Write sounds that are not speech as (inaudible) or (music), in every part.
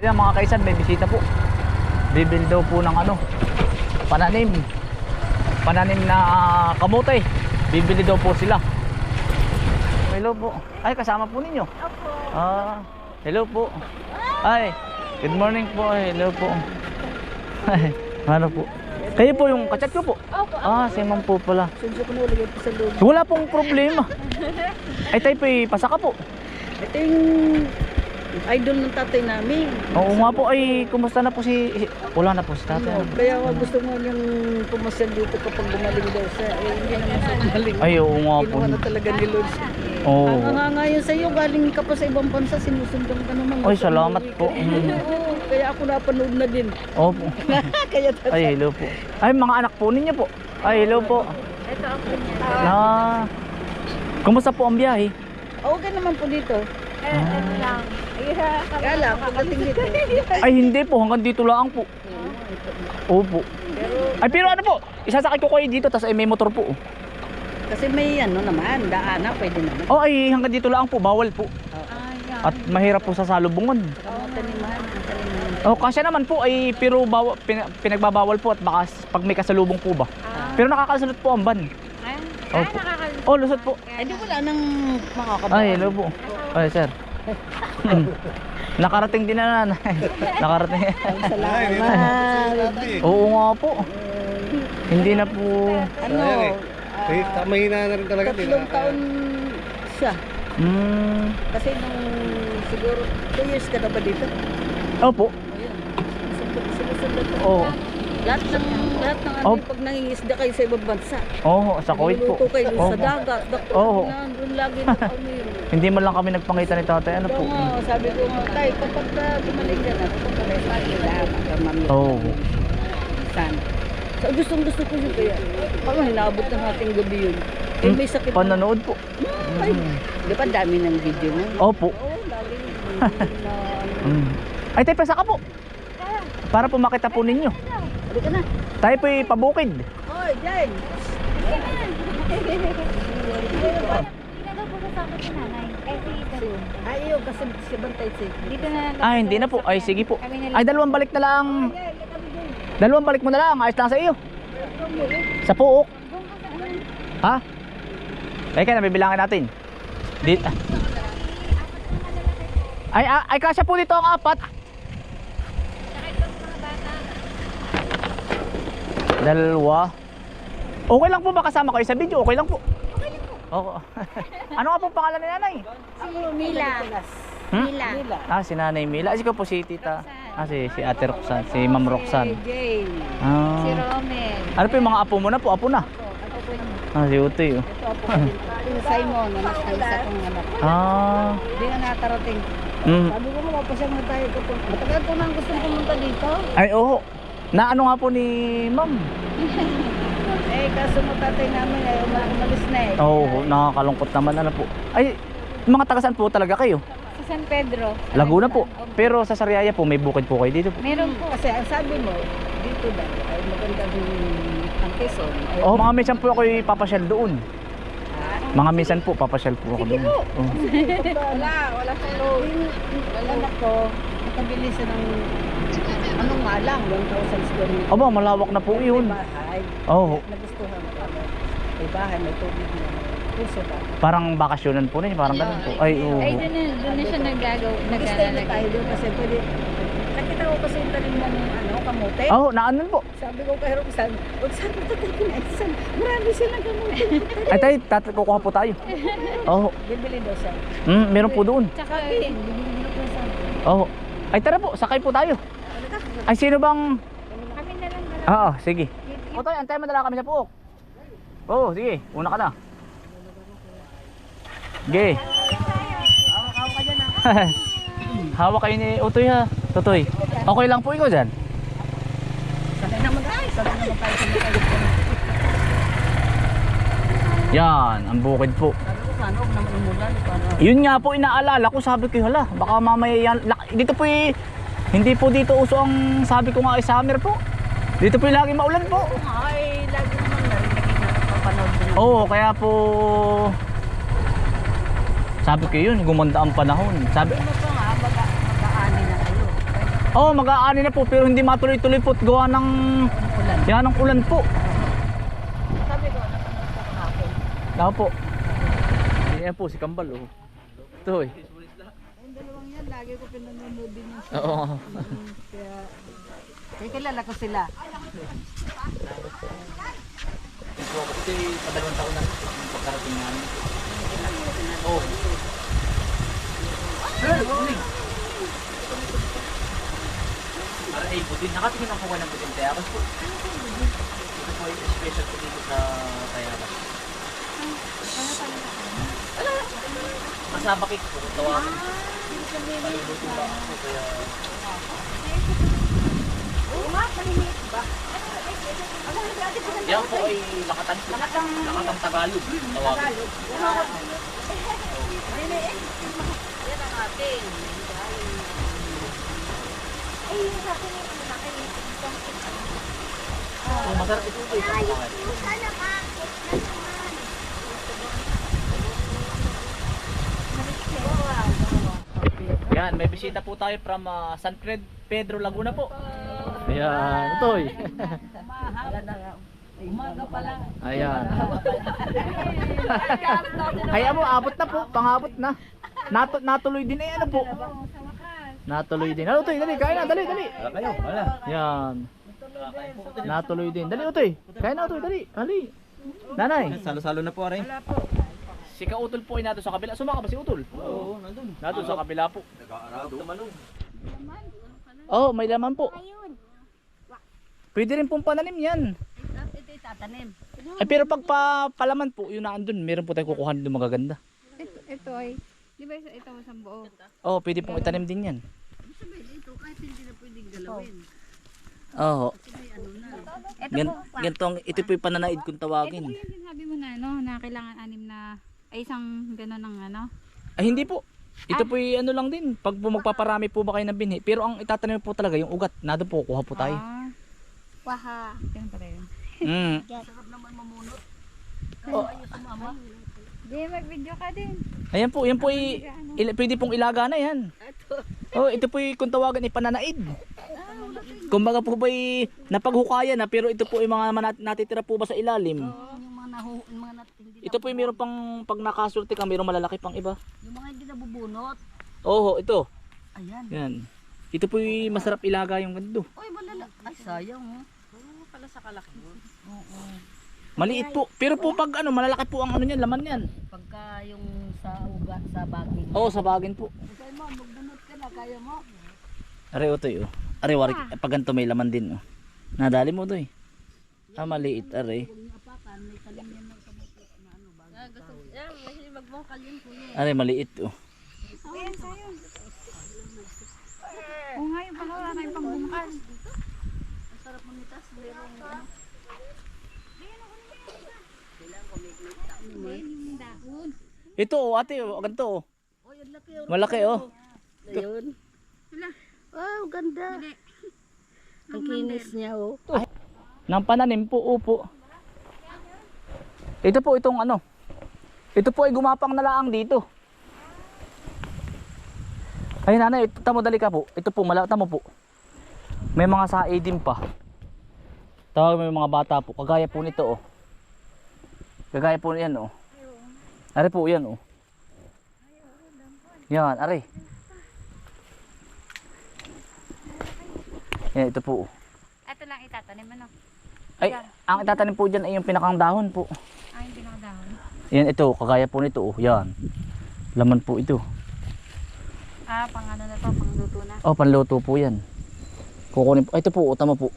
Ayan mga kaisan, may bisita po. Bibil daw po ng ano, pananim. Pananim na kamote. Bibili daw po sila. Hello po. Ay, kasama po ninyo. Opo. Ah, hello po. Ay, good morning po. Hello po. Ay, ano po? Kayo po yung kachat ko po. Opo. Ah, si ma'am po pala. Sunso ko nulagay po sa loob. Wala pong problema. (laughs) Ay, tayo po pasaka po. Ito yung idol ng tatay namin. Oo nga po, ay, kumusta na po si... Wala na po si tatay. Ano, kaya nga gusto mo niyang pumasal dito kapag gumaling daw siya. Eh, hindi naman siya gumaling. Ay, oo nga po. Kinuha na talaga ni Lord. Oo. Ang nga nga yun sa'yo, galing ka pa sa ibang bansa, sinusundan ka naman. Ay, salamat po. Mm. (laughs) Oo, kaya ako napanood na din. Opo. (laughs) kaya tatay. Ay, hello po. Ay, mga anak po ninyo po. Ay, hello po. Ito ako niya. Na... Kumusta po ang biyahe? Okay naman po dito. Ah. ano lang. Kaya lang, pagdating dito. (laughs) Ay, hindi po. Hanggang dito lang po. Opo. Ay, pero ano po? Isasakay ko kayo dito, tapos ay may motor po. Kasi may ano naman, daana, pwede naman. Oh, ay hanggang dito lang po. Bawal po. At mahirap po sa salubungan. Taniman, taniman. Oh, kasya naman po ay pero bawa, pin, pinagbabawal po at baka s- pag may kasalubong po ba. Pero nakakasunod po ang van. Opo. Oh, lusot po. Ay, di wala nang makakabawa. Ay, hello po. Ay, sir. Hmm. Nakarating din na nanay. (laughs) Nakarating. Salamat. Oo nga po. Hindi na po. Ano, Eh, ta- mahina na rin talaga. tatlong taon siya. Hmm. Kasi nung siguro 2 years ka na ba dito? Opo. Oo. Lahat ng lahat ng ano, Oh. pag nangingisda kayo sa ibang bansa. Oo, sa Kuwait po. Niluluto kayo dun sa dagat. Dakto Oo. na doon lagi na ano yun. Hindi man lang kami nagpangita ni tatay. Ano po? Nga, sabi ko nga, tayo kapag gumaling ka na, kayo sa kanila, magkamami. Oo. San? So, gustong gusto ko yun kaya. Parang hinabot ng ating gabi yun. Eh, may sakit. Panonood po. Ay, di ba dami ng video mo? Opo. Oo, lagi. na. Mm. Ay, tayo pasaka po. Para po makita po ninyo. Halika na. Tayo po pabukid. Hoy, Jen. (laughs) Kasama si nanay. Eh, si Ito. Ayaw, kasi si Bantay si. Dito na lang. Ah, hindi na po. Ay, sige po. Kami na lang. Ay, dalawang balik na lang. Dalawang balik mo na lang. Ayos lang sa iyo. Sa puok. Ha? Ay, kaya nabibilangin natin. Di ah. Ay, ah, ay, kasya po dito ang apat. Dalawa. Okay lang po ba kasama kayo sa video? Okay lang po. Oo. (laughs) ano nga po pangalan ni nanay? Si Mila. Hmm? Mila. Ah, si Nanay Mila. Ah, si ko po si Tita. Ah, si, si Ate Roxanne. Si Ma'am Roxanne. Jane. Ah. Si Romel. Ano po yung mga apo mo na po? Apo na. Po. Ah, si Utoy. Oh. Ito po kasi. (laughs) Si Simon, anak ng isa kong anak. Ah. Hindi na nakarating. Mm. Sabi ko mo, mapasya mo tayo. Matagal ko nang gusto pumunta dito. Ay, oo. Na ano nga po ni Ma'am? (laughs) Eh, kaso mo tatay namin ay umal- umalis na eh. Oo, oh, nakakalungkot naman. Ano po? Ay, mga taga saan po talaga kayo? Si San Pedro. Laguna po. Pero sa Sariaya po, may bukid po kayo dito po. Meron po. Kasi ang sabi mo, dito daw ay maganda din ang Quezon. Ay, Oh, mga minsan po ako papasyal doon. Mga minsan po, papasyal po ako doon. Oh. (laughs) wala, wala sa load. Wala na ko, nakabili siya ng anong nga lang, 1,000 square meter. Aba, malawak na po yun. May bahay. Oo. Nagustuhan ko. May bahay, may tubig na. Puso ba? Parang bakasyonan po ninyo, parang ganun po. Ay, oo. Ay, doon na, doon na siya naggagaw. Nag-stay na tayo Naglalagay. doon kasi pwede. Nakita ko kasi yung talim ng ano, kamote. Oo, oh, naanon po. Sabi ko kay Roxanne, ko tayo kinaisan. Marami silang kamote. Ay, tayo, tat- kukuha po tayo. (laughs) Oo. Bibili daw siya. Mm, meron po doon. Tsaka, bibili sa Oo. Ay, tara po, sakay po tayo. Ay, sino bang... kami na lang dalawa. Oo, sige. O tayo, antayin mo na lang kami sa puok. Oo, sige. Una ka na. Sige. (laughs) Hawak kayo ni Utoy ha. Tutoy. Okay lang po ikaw dyan. Sanay naman tayo. Sanay naman tayo Yan, ang bukid po. Sabi ko, sana huwag naman umulan. Sana. Yun nga po inaalala ko, sabi ko, hala, baka mamaya yan. Dito po eh, hindi po dito uso ang sabi ko nga ay summer po. Dito po lagi maulan po. Oo nga, ay lagi naman narinig na napapanood ko. Oo, kaya po sabi ko yun, gumanda ang panahon. Sabi, Ano pa nga, mag- mag-aani na kayo. Oh, mag-aani na po pero hindi matuloy-tuloy po at gawa ng Ulan. yan ng ulan po. Sabi ko, napanood ko kahapon. Tama po. Yan po si Kambal oh. Ito eh. Yung lagi ko pinanonood din yung Oo. Kaya, kaya kilala ko sila. Kasi padalawang taon na pagkarating namin. Oo. Sir, uling. Para ay butin. Nakatingin ako ng butin. Kaya ako po. Ito po ay special po dito sa Tayakas. Masama cake po. Kung tawagin. Maluluto ba ako kaya... Yan po ay lakatan po. Lakatang Tagalog. Tawagin. Yan ang ating. Oh, masarap ito po. Ito. Yan, may bisita po tayo from ah, San Cred Pedro Laguna po. Ayan. Wala nga. Umaga pa lang. Ayan. (laughs) Kaya mo, abot na po, pangabot na. Nato, natuloy din eh, ano po. Natuloy din. Ano, Utoy, dali, kaya na, dali, dali. Wala kayo, wala. Yan. Natuloy din. Dali, Utoy. Kaya na, Utoy, dali. Dali. Nanay. Salo-salo na po, Aray. Si Kautol po ay nato sa kabila. Sumaka ba si Utol? Oo, nandun. Nato sa kabila po. Nag-aarap tumalong. Oh, may laman po. Pwede rin pong pananim yan. Ito itatanim. Eh, pero pag pa, palaman po, yun na andun, meron po tayong kukuha doon magaganda. Ito, ito ay, di ba ito sa buo? Oh, pwede pong itanim din yan. Dito, kahit hindi na pwedeng galawin. Oo. Ano na. Ito po, ang, ito po yung pananaid kung Ito tawagin. po yung sinabi mo na, ano, na kailangan anim na, ay isang gano'n ng ano. Ay, hindi po. Ito po yung ano lang din. Pag po magpaparami po ba kayo ng binhi. Pero ang itatanim po talaga yung ugat. Nado po, kuha po tayo. Ah, waha. Ganun pala yun. Mm. (laughs) Sarap naman mamunot. Oh. Di, mag-video ka din. ayan po, yan po ay, ila, pwede pong ilaga na yan. Oh, ito po yung kung tawagan ay pananaid. Kumbaga po ba ay napaghukayan na pero ito po ay mga manat- natitira po ba sa ilalim. Yung mga nahu, yung mga nat, Ito po yung meron pang pag nakasulti ka, mayroong malalaki pang iba. yung mga hindi nabubunot. Oo, ito. Ayan. Yan. Ito po yung masarap ilaga yung ganito. Uy, malala. Ay, sayang oh. Oo, pala sa kalaki. Oo. Maliit po. Pero po pag ano, malalaki po ang ano niyan, laman niyan. Pagka yung sa uga, sa baging. Oo, sa bagin po. Kaya mo, magbunot ka na, kaya mo. Are otoy oh. Are wari pag ganito may laman din oh. Nadali mo doy. Ah, maliit are. Yung apakan, may talim yan ng kamote na ano, baging. gusto, yan, magbungkal yun po yun. Are maliit oh. Ayan, sa'yo. Oo nga, yung pala, wala kayong pangbungkal. Ang sarap manitas, merong ano. Ayan yung dahon. Ito oh, ate oh, ganito oh. Oh, yung laki oh. Malaki oh. Ayun. Wow, ganda. Ang kinis niya oh. Nang pananim po upo. Ito po itong ano. Ito po ay gumapang na laang dito. Ay nanay, tamo dali ka po. Ito po, mala, tamo po. May mga sae din pa. Tawag mo yung mga bata po. Kagaya po nito oh. Kagaya po yan oh. Are po yan oh. Yan, are. Yan, ito po oh. Ito lang itatanim, ano? Ay, ang itatanim po dyan ay yung pinakang dahon po. Yan ito, kagaya po nito. Oh, yan. Laman po ito. Ah, pang ano na to, pang luto na. Oh, panluto po yan. Kukunin po. Ito po, oh, tama po.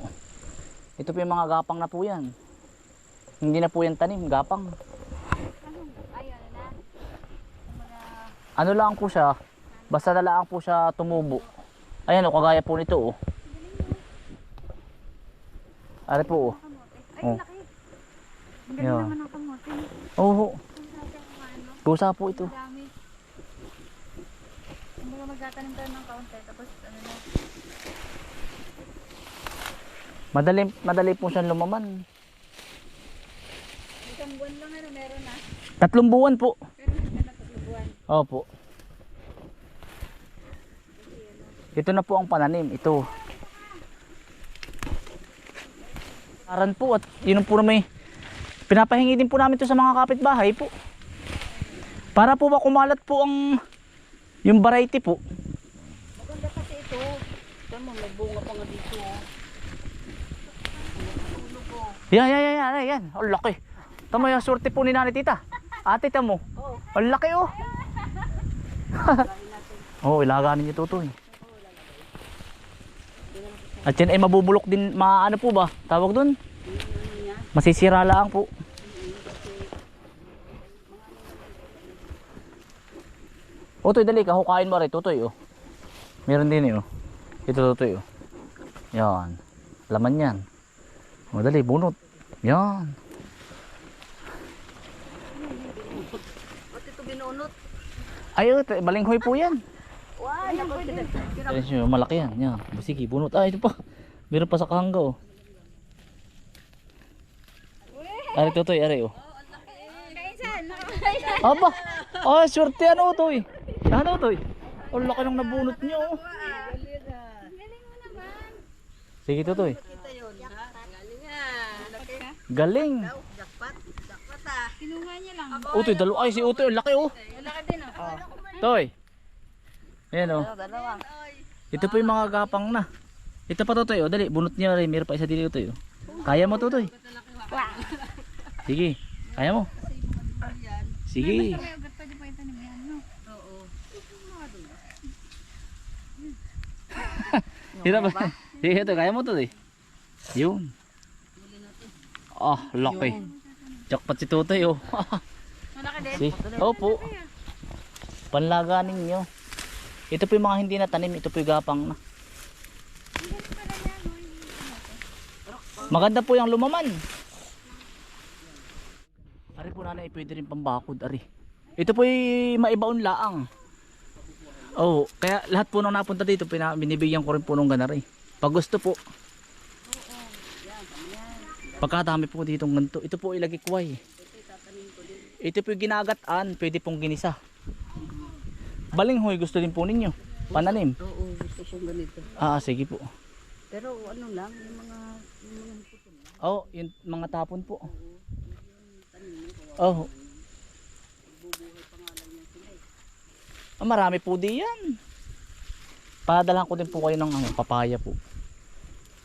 Ito po yung mga gapang na po yan. Hindi na po yan tanim, gapang. Ano Ano lang po siya, basta na lang po siya tumubo. Ayan o, kagaya po nito oh. Ari po oh. kamote. Ay, Oh. laki. Ang Yeah. naman ng kamote. Oo, Ang gusa po ito. Ang dami. Kumbaga magtatanim tayo ng kaunti, tapos ano na. Madali, madali po siyang lumaman. Isang buwan lang ano, meron na. Tatlong buwan po. Ganda pag buwan. Opo. Ito na po ang pananim. Ito. Aran po at yun po na may pinapahingi din po namin to sa mga kapitbahay po. Para po ba kumalat po ang yung variety po. Maganda kasi ito. Ito mo, may bunga pa nga dito. oh. Yan, yan, yan, yan, yan. Ang laki. Tama yung sorte po ni nanay tita. Ate, tamo. Oh. Ang laki oh. Oo, (laughs) oh, ilaganin niyo tutoy. At yan ay mabubulok din, maano po ba? Tawag dun? Masisira lang po. Utoy, dali ka, hukain mo rin, tutoy oh. Meron din eh oh. Ito tutoy oh. Yan. Laman yan. O dali, bunot. Yan. Ba't ito binunot? Ay, oh, balinghoy po yan. Wow, siya, malaki yan. Yan. Sige, bunot. Ah, ito pa. Meron pa sa kahangga oh. Ari tutoy, ari oh. Aba! Ah, swerte ano utoy. Ano utoy? Ang laki ng nabunot niyo oh. Sige yun, ha? Galing. Laki. Kinuha niya lang. Utoy, dalo. Ay, si utoy, ang laki oh. Malaki din oh. Toy. Ayan oh. Dalawa. Ito po yung mga gapang na. Ito pa tutoy oh. Dali, bunot niya rin. Meron pa isa dito utoy oh. Kaya mo tutoy. Sige. Kaya mo. Sige. May ugat pa di pa itanim yan, no? Hirap ba? (laughs) Sige, ito. Kaya mo to eh. Yun. Ah, laki. Jackpot si Tutoy oh. (laughs) Malaki din. si, opo. Panlaga ninyo. Ito po yung mga hindi natanim. Ito po yung gapang na. Maganda po yung lumaman. Ari po nanay, pwede rin pambakod, ari. Ito po yung maibaon laang. Oh, kaya lahat po nang napunta dito, pina, binibigyan ko rin po nung ganari. Pag gusto po. Pagkadami po dito ng ganito. Ito po ilagay kway. Ito po ginagataan, pwede pong ginisa. Balinghoy, gusto din po ninyo. Pananim. Oo, gusto kong ganito. Ah, sige po. Pero ano lang, yung mga, yung mga lang. Oh, yung mga tapon po. Oh. Ah, marami po di yan. Padalhan ko din po kayo ng ano, papaya po.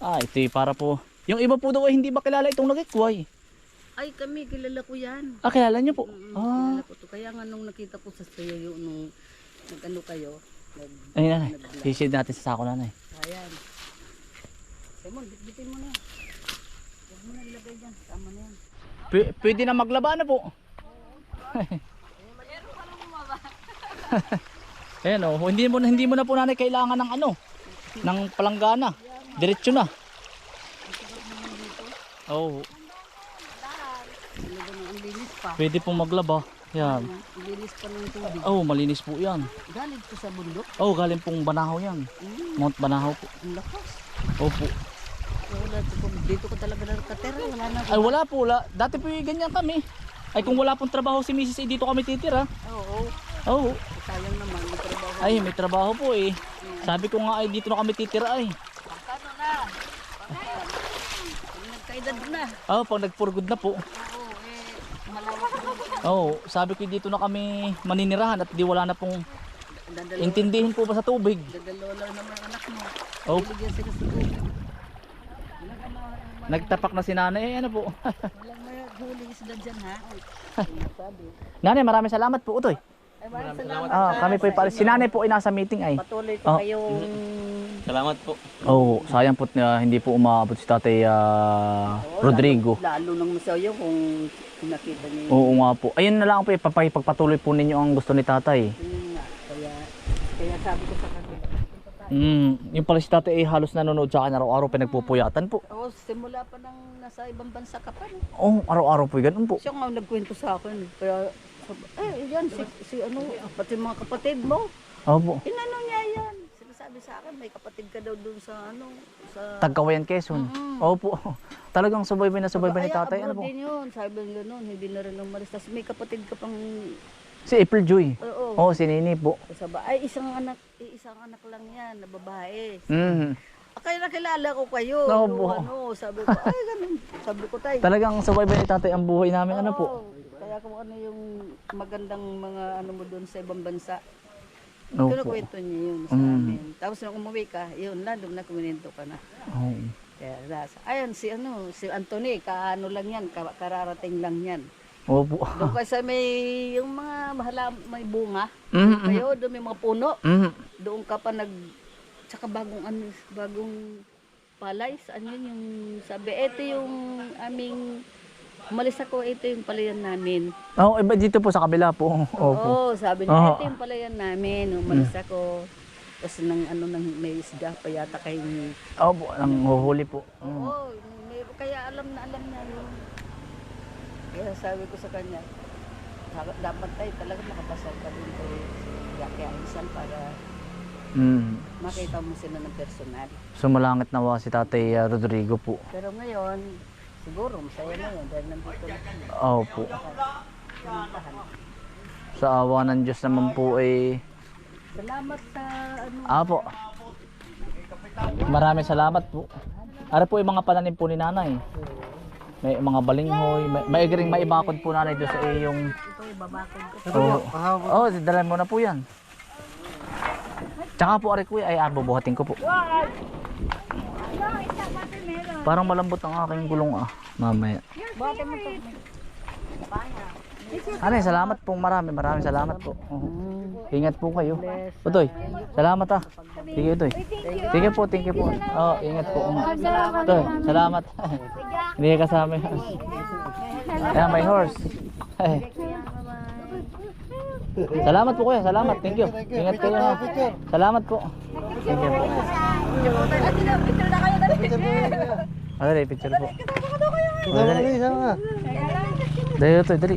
Ah, ito yung para po. Yung iba po daw ay hindi ba kilala itong nagikway? Ay, kami, kilala ko yan. Ah, kilala niyo po? Mm, Ah, kilala ko to. Kaya nga nung nakita ko sa sayo yung nung nag-ano kayo, nag ayun nanay. Sisid natin sa sako nanay. ayan. Simon, bitbitin mo na. Huwag mo na ilagay dyan. Tama na yan. P- pwede na maglaba na po. (laughs) Ayan oh, hindi mo na hindi mo na po nanay kailangan ng ano, ng palanggana. Diretso na. Oh, pwede pong maglaba. Yan. Ang linis pa ng tubig. Oh, malinis po 'yan. Galing ko sa bundok. Oh, galing pong Banahaw 'yan. Mount Banahaw po. ang lakas. Opo. Wala, dito ko talaga nakatera. Wala na. Ay wala po, wala. Dati po yung ganyan kami. Ay kung wala pong trabaho si Mrs. eh, dito kami titira. Oo. Oh, Sayang naman. May trabaho. ay may trabaho po eh. Sabi ko nga ay dito na kami titira ay. Kano na? Pag nagkaedad na. Oh, pag nagpurgod na po. Oo, eh, malawak na. Oh, sabi ko dito na kami maninirahan at di wala na pong Dadalo, intindihin po ba sa tubig. dadalo lang naman ang anak mo. Oh, Bigyan sila sa tubig. nagtapak na si nanay. Eh, ano po. Walang may huli isda dyan ha. Sabi. (laughs) nanay, maraming salamat po. Utoy. Ay, maraming salamat. Ah, kami po ipalis. Si nanay po ay nasa meeting ay. Patuloy Oh. ko kayong Salamat po. Oh, sayang po na hindi po umabot si Tatay ah, Rodrigo. Lalo, lalo nang masayo kung nakita niyo. Oo nga po. Ayun na lang po, ipapagpatuloy po ninyo ang gusto ni tatay. Yun nga. Kaya, kaya sabi ko sa kanila. Mm, yung pala si tatay ay halos nanonood sa akin araw-araw pinagpupuyatan po. Oo, simula pa nang nasa ibang bansa ka pa. No? Oh, araw-araw po ganun po. Siya nga nagkwento sa akin. Kaya, eh, yan, si, si ano, pati mga kapatid mo. Opo. Inano niya yan. Sinasabi sa akin, may kapatid ka daw dun sa ano, sa... Tagkawayan Quezon. Mm-mm. Opo. (laughs) Talagang subaybay na subaybay ni tatay. Ano po? din yun. Sabi niya nun, hindi na rin umalis. Tapos may kapatid ka pang Si April Joy. Oo. Oo, si Nini po. Sa ba ay isang anak, eh, isang anak lang yan na babae. Mhm. Ah, Kaya nakilala ko kayo. Po. ano, sabi ko, ay ganun. Sabi ko tayo. Talagang subaybay ni tatay ang buhay namin. Ano po? Kaya kung ano yung magandang mga ano mo doon sa ibang bansa. Opo. Kinukwento niya yun sa Mm. amin. Tapos nung umuwi ka, yun na, doon na kuminento ka na. Oo. Kaya, nasa- ayun, si ano, si Anthony, kaano lang yan, ka- kararating lang yan. Opo. Doon kasi may, yung mga mahala, may bunga. Mhm, Kayo, doon may mga puno. mhm. Doon ka pa nag, tsaka bagong ano, bagong palay, saan yun yung, sabi, ito yung aming, umalis ako, ito yung palayan namin. Oo, iba dito po sa kabila po. Opo. Oo, sabi niya, Oo. ito yung palayan namin, umalis ako. Tapos nang ano nang may isda pa yata kay Opo, nang huhuli po. Mm. Oo, may, kaya alam na alam niya yun. Kaya sabi ko sa kanya, "Dapat- dapat tayo talaga makapasal ka din kay Yaki Ansan para Mm. makita mo sila ng personal. Sumalangit nawa si tatay ah, Rodrigo po. Pero ngayon, siguro masaya na yun dahil nandito na kami. Opo. Sa awa ng Diyos naman po ay... Salamat sa ano. Apo. Maraming salamat po. Ara po yung mga pananim po ni nanay. May mga balinghoy, may, may ring maibakod po nanay doon sa iyong... Ito yung babakod ko. Oo, oh, oh, dalan mo na po yan. Tsaka po ari kuya ay abubuhatin ko po. Parang malambot ang aking gulong ah. Mamaya. Bakit mo to? Ano, salamat po marami, maraming salamat po. Oo. Ingat po kayo. Utoy, salamat ah. Sige Utoy. Sige po, thank you po. Oh, ingat po. Utoy, salamat. Hindi ka kasama. Ayan, may horse. salamat po kuya, salamat. Thank you. Ingat kayo ha. Salamat po. Thank you po. Ah, dali, picture po. Ah, dali. Dali, Utoy, dali.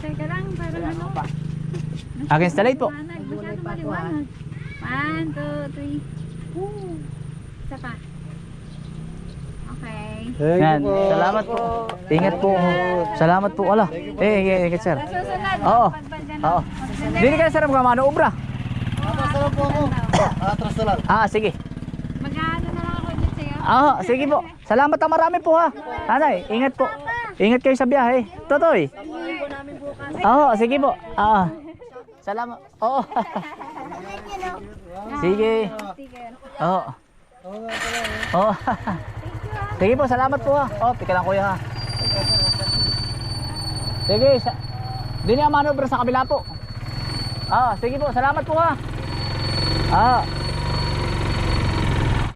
Teka lang, parang ano. Against the light po. Masyado maliwanag. One, two, three. Woo. Isa pa. Okay. Yan, salamat po. Ingat po. Salamat po. Ala. Eh, eh, ingat sir. Oo. Ganun. Oo. Dili ka sir magmamano obra. Ah, sige. Mag-ano na lang ako dito sa'yo. Ah, sige po. Salamat na marami po ha. Nanay, ingat po. Ingat kayo sa biyahe. Totoy. Oo, sige po. Ah. Salamat. Oo. (laughs) sige. Oo. Oo. Sige po, salamat po ha. Oh, pika lang kuya ha. Sige, sa... Di niya manobra sa kabila po. Ah, sige po, salamat po ha. Ah.